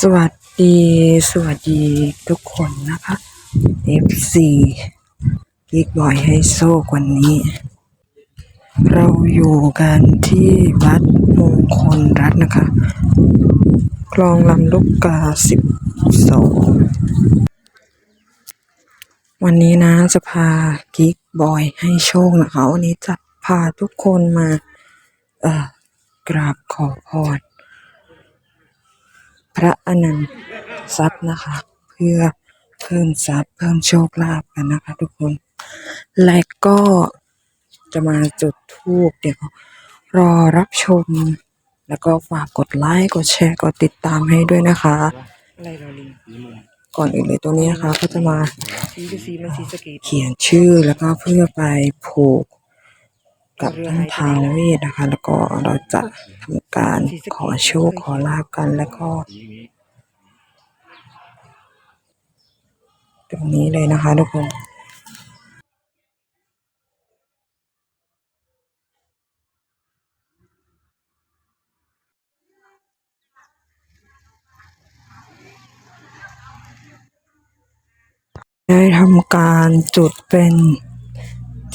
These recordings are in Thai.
สวัสดีสวัสดีทุกคนนะคะ FC กิ๊กบอยให้โซกวันนี้ เราอยู่กันที่วัดมงคลรัตน์นะคะ คลองลำลูกกาสิบสองวันนี้นะจะพากิ๊กบอยให้โชคนะคะ วันนี้จะพาทุกคนมาเอ่อกราบขอพร ระอนันต์ทรัพย์นะคะ เพื่อเพิ่มทรัพย์เพิ่มโชคลาภกันนะคะ ทุกคน และก็จะมาจุดธูปเดี๋ยวรอรับชม แล้วก็ฝากกดไลค์กดแชร์กดติดตามให้ด้วยนะคะอะไรเราลิงก่อนอื่นเลยตรงนี้นะคะ ก็จะมาซีก็ซีมันซีสะเกตเขียนชื่อแล้วก็เพื่อไปผูก กับท่านท้าวเวทนะคะ แล้วก็เราจะทำการขอโชคขอลาบกันแล้วก็ ตรงนี้เลยนะคะทุกคนได้ทำการจุดเป็น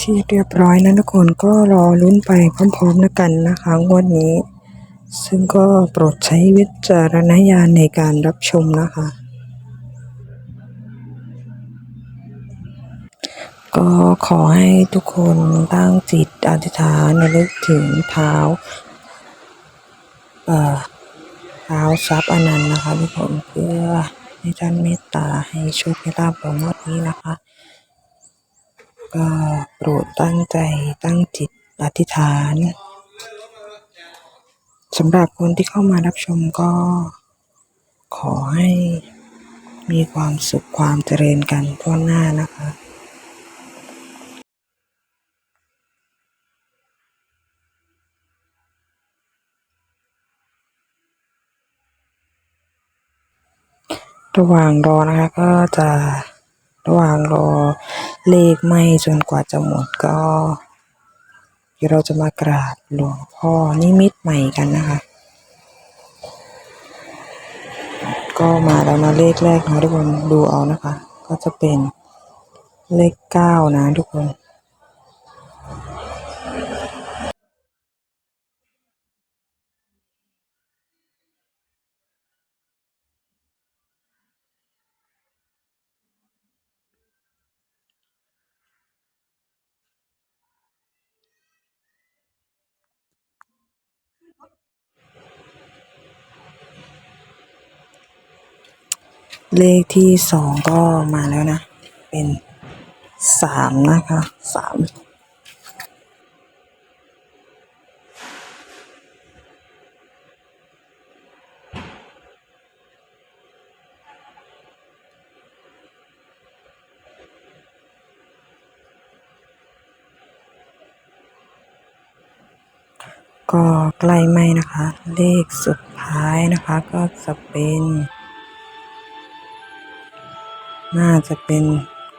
ที่เรียบร้อยนะทุกคนก็รอลุ้นไปพร้อมๆกันนะคะงวดนี้ ซึ่งก็โปรดใช้วิจารณญาณในการรับชมนะคะ ก็ขอให้ทุกคนตั้งจิตอธิษฐานระลึกถึงเท้าเอ่อเท้าทรัพย์อนันต์นะคะทุกคนเพื่อให้ท่านเมตตาให้โชคให้ลาภของงวดนี้นะคะ ก็โปรดตั้งใจตั้งจิตอธิษฐานสำหรับคนที่เข้ามารับชมก็ ขอให้มีความสุขความเจริญกันทั่วหน้านะคะระหว่างรอนะคะก็จะ ระหว่างรอเลขไม่จนกว่าจะหมดก็เดี๋ยวเราจะมากราบหลวงพ่อนิมิตใหม่กันนะคะ ก็มาแล้วนะเลขแรกนะทุกคนดูเอานะคะ ก็จะเป็นเลขเก้านะทุกคน เลขที่สองก็มาแล้วนะ เป็นสามนะคะสามก็ใกล้ไม่นะคะ เลขสุดท้ายนะคะก็จะเป็น น่าจะเป็น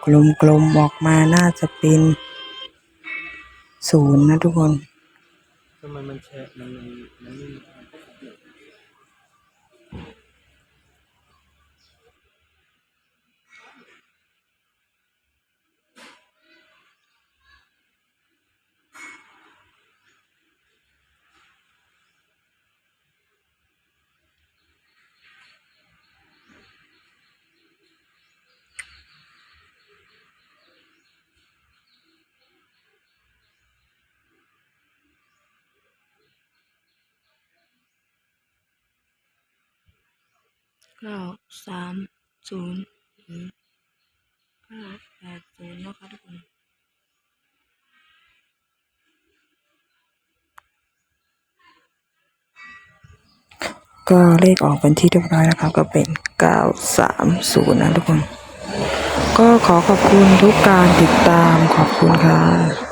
กลมๆออกมาน่าจะเป็นศูนย์นะทุกคนทำไมมันแฉะมันมันมัน เก้าสามศูนย์เก้าแปดศูนย์นะคะทุกคนก็เลขออกเป็นที่เรียบร้อยนะครับก็เป็น 930 นะทุกคน ก็ขอขอบคุณทุกการติดตามขอบคุณค่ะ